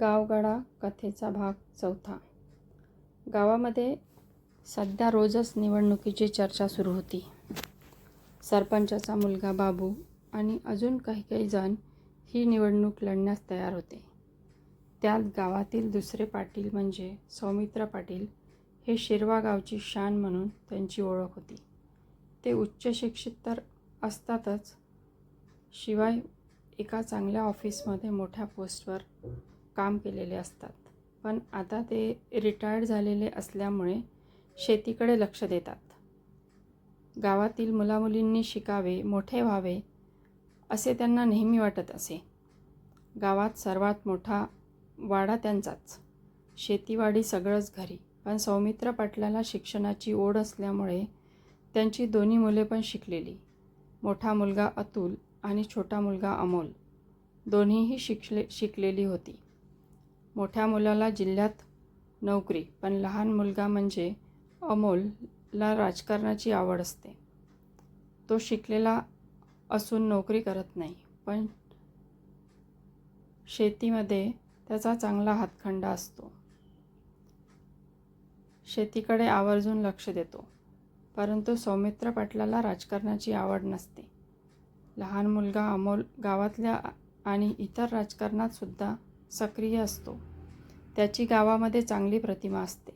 गावगाडा कथेचा भाग चौथा. गावामध्ये सध्या रोजच निवडणुकीची चर्चा सुरू होती. सरपंचाचा मुलगा बाबू आणि अजून काही काही जण ही निवडणूक लढण्यास तयार होते. त्यात गावातील दुसरे पाटील म्हणजे सौमित्र पाटील हे शिरवा गावची शान म्हणून त्यांची ओळख होती. ते उच्च शिक्षित तर असतातच शिवाय एका चांगल्या ऑफिसमध्ये मोठ्या पोस्टवर काम केलेले असतात. पण आता ते रिटायर्ड झालेले असल्यामुळे शेतीकडे लक्ष देतात. गावातील मुलामुलींनी शिकावे मोठे व्हावे असे त्यांना नेहमी वाटत असे. गावात सर्वात मोठा वाडा त्यांचाच. शेतीवाडी सगळंच घरी. पण सौमित्र पाटलाला शिक्षणाची ओढ असल्यामुळे त्यांची दोन्ही मुले पण शिकलेली. मोठा मुलगा अतुल आणि छोटा मुलगा अमोल. दोन्हीही शिकले शिकलेली होती. मोठ्या मुलाला जिल्ह्यात नोकरी पण लहान मुलगा म्हणजे अमोलला राजकारणाची आवड असते. तो शिकलेला असून नोकरी करत नाही पण शेतीमध्ये त्याचा चांगला हातखंडा असतो. शेतीकडे आवर्जून लक्ष देतो परंतु सौमित्र पाटलाला राजकारणाची आवड नसते. लहान मुलगा अमोल गावातल्या आणि इतर राजकारणात सुद्धा सक्रिय असतो. त्याची गावामध्ये चांगली प्रतिमा असते.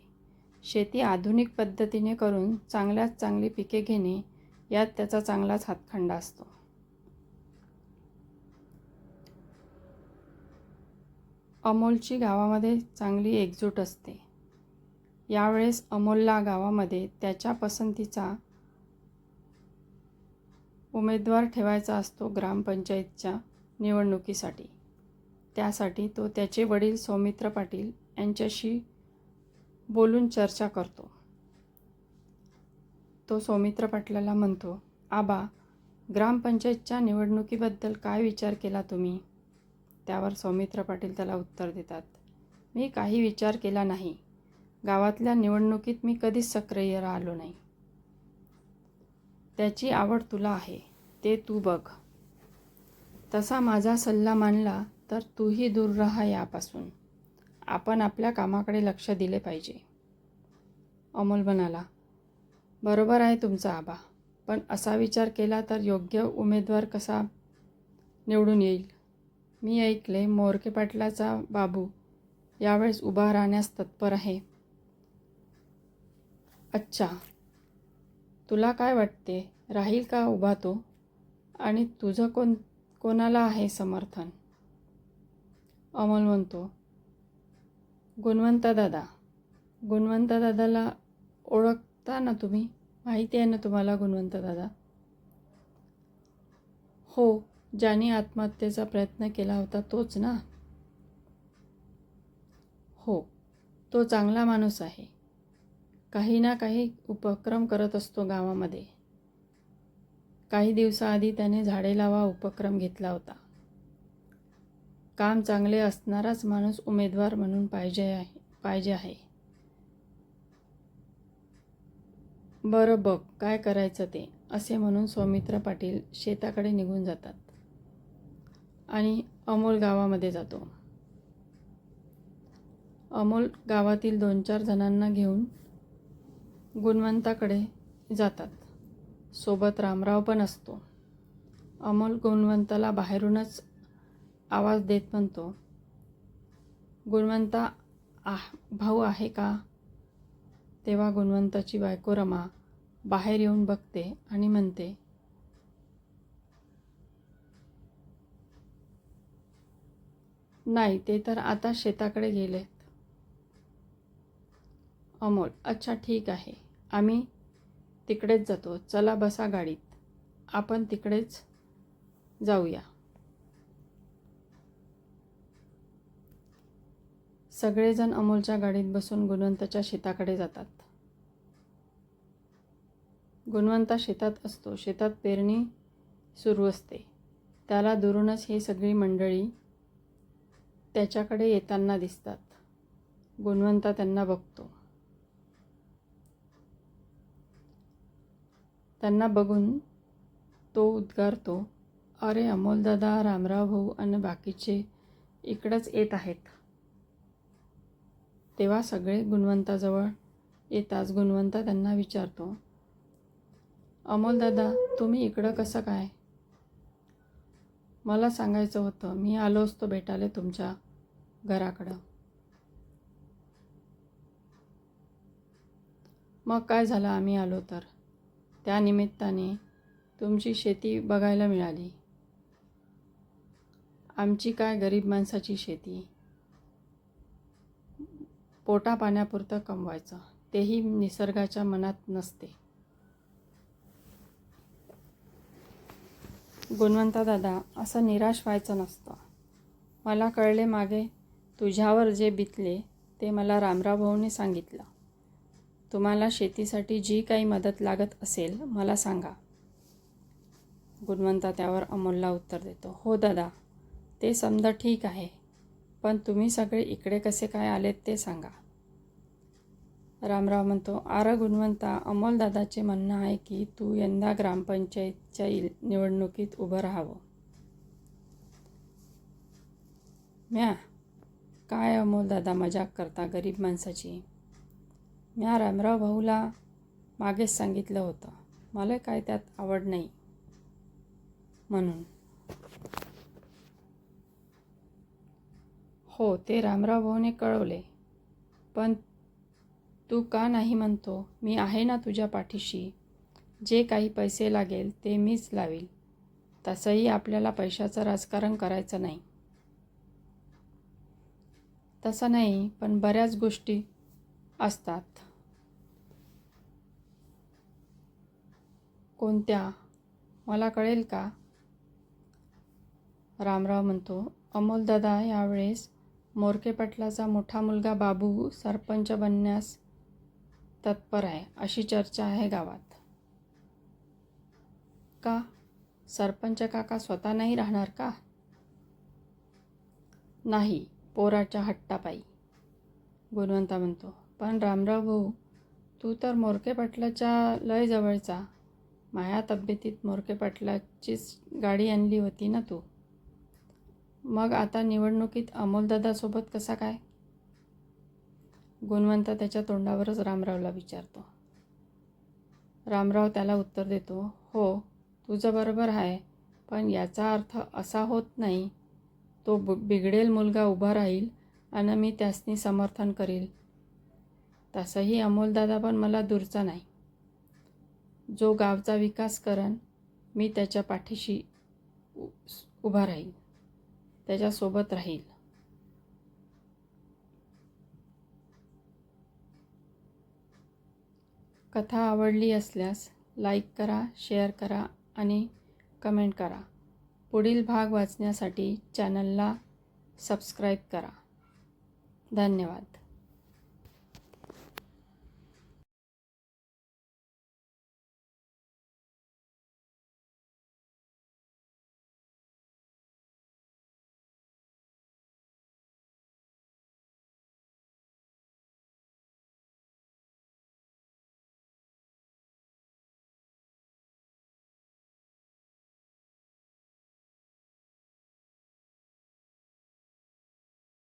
शेती आधुनिक पद्धतीने करून चांगल्यात चांगली पिके घेणे यात त्याचा चांगलाच हातखंडा असतो. अमोलची गावामध्ये चांगली एकजूट असते. यावेळेस अमोलला गावामध्ये त्याच्या पसंतीचा उमेदवार ठेवायचा असतो ग्रामपंचायतच्या निवडणुकीसाठी. त्यासाठी तो त्याचे वडील सौमित्र पाटील यांच्याशी बोलून चर्चा करतो. तो सौमित्र पाटलाला म्हणतो आबा ग्रामपंचायतच्या निवडणुकीबद्दल काय विचार केला तुम्ही? त्यावर सौमित्र पाटील त्याला उत्तर देतात मी काही विचार केला नाही. गावातल्या निवडणुकीत मी कधीच सक्रिय राहिलो नाही. त्याची आवड तुला आहे. ते तू बघ. तसा माझा सल्ला मानला तर तूही दूर राहा यापासून. आपण आपल्या कामाकडे लक्ष दिले पाहिजे. अमोल म्हणाला बरोबर आहे तुमचा आबा पण असा विचार केला तर योग्य उमेदवार कसा निवडून येईल? मी ऐकले मोरके पाटलाचा बाबू यावेळेस उभा राहण्यास तत्पर आहे. अच्छा तुला काय वाटते राहील का उभा तो? आणि तुझं कोण कोणाला आहे समर्थन? अमोल म्हणतो गुणवंत दादा गुणवंत दादाला ओळखता ना तुम्ही? माहिती आहे ना तुम्हाला गुणवंत दादा? हो ज्याने आत्महत्येचा प्रयत्न केला होता तोच ना? हो तो चांगला माणूस आहे. काही ना काही उपक्रम करत असतो गावामध्ये. काही दिवसाआधी त्याने झाडे लावा उपक्रम घेतला होता. काम चांगले असणाराच माणूस उमेदवार म्हणून पाहिजे आहे पाहिजे आहे. बरं बघ काय करायचं ते असे म्हणून सौमित्र पाटील शेताकडे निघून जातात. आणि अमोल गावामध्ये जातो. अमोल गावातील दोन चार जणांना घेऊन गुणवंताकडे जातात. सोबत रामराव पण असतो. अमोल गुणवंताला बाहेरूनच आवाज देत म्हणतो गुणवंता आह भाऊ आहे का? तेव्हा गुणवंताची बायको रमा बाहेर येऊन बघते आणि म्हणते नाही ते तर आता शेताकडे गेलेत. अमोल अच्छा ठीक आहे. आम्ही तिकडेच जातो. चला बसा गाडीत. आपण तिकडेच जाऊया. सगळेजण अमोलच्या गाडीत बसून गुणवंताच्या शेताकडे जातात. गुणवंता शेतात असतो. शेतात पेरणी सुरू असते. त्याला दुरूनच ही सगळी मंडळी त्याच्याकडे येताना दिसतात. गुणवंता त्यांना बघतो. त्यांना बघून तो उद्गारतो अरे अमोलदादा रामराव भाऊ आणि बाकीचे इकडंच येत आहेत. तेव्हा सगळे गुणवंताजवळ येताच गुणवंता त्यांना विचारतो अमोल दादा तुम्ही इकडं कसं काय? मला सांगायचं होतं मी आलो असतो भेटाले तुमच्या घराकडं. मग काय झालं आम्ही आलो तर? त्या निमित्ताने तुमची शेती बघायला मिळाली. आमची काय गरीब माणसाची शेती? पोटा पाण्यापुरतं कमवायचं. तेही निसर्गाच्या मनात नसते. गुणवंता दादा असं निराश व्हायचं नसतं. मला कळले मागे तुझ्यावर जे बितले ते मला रामराव भाऊने सांगितलं. तुम्हाला शेतीसाठी जी काही मदत लागत असेल मला सांगा. गुणवंता त्यावर अमोलला उत्तर देतो. हो दादा ते समजा ठीक आहे. पण तुम्ही सगळे इकडे कसे काय आलेत ते सांगा. रामराव म्हणतो आर गुणवंता अमोलदादाचे म्हणणं आहे की तू यंदा ग्रामपंचायतच्या निवडणुकीत उभं राहावं. म्या काय अमोलदादा मजाक करता गरीब माणसाची? म्या रामराव भाऊला मागेच सांगितलं होतं मला काय त्यात आवड नाही. म्हणून हो ते रामराव भाऊने कळवले. पण तू का नाही म्हणतो? मी आहे ना तुझ्या पाठीशी. जे काही पैसे लागेल ते मीच लावील. तसंही आपल्याला पैशाचं राजकारण करायचं नाही. तसं नाही पण बऱ्याच गोष्टी असतात. कोणत्या? मला कळेल का? रामराव म्हणतो अमोलदादा यावेळेस मोरके पाटलाचा मोठा मुलगा बाबू सरपंच बनण्यास तत्पर आहे अशी चर्चा आहे गावात. का? सरपंच काका स्वतः नाही राहणार का? नाही पोराच्या हट्टापायी. गुणवंता म्हणतो पण रामराव भाऊ तू तर मोरके पाटलाच्या लय जवळचा. माया तब्येतीत मोरके पाटलाचीच गाडी आणली होती ना तू. मग आता निवडणुकीत अमोलदादासोबत कसा काय? गुणवंत त्याच्या तोंडावरच रामरावला विचारतो. रामराव त्याला उत्तर देतो हो तुझं बरोबर आहे पण याचा अर्थ असा होत नाही. तो ब बिघडेल मुलगा उभा राहील आणि मी त्यासनी समर्थन करील. तसंही अमोलदादा पण मला दूरचा नाही. जो गावचा विकास करन मी त्याच्या पाठीशी उ उभा राहील. त्याच्यासोबत राहील. कथा आवडली असल्यास लाईक करा शेअर करा आणि कमेंट करा. पुढील भाग वाचण्यासाठी चॅनलला सबस्क्राईब करा. धन्यवाद.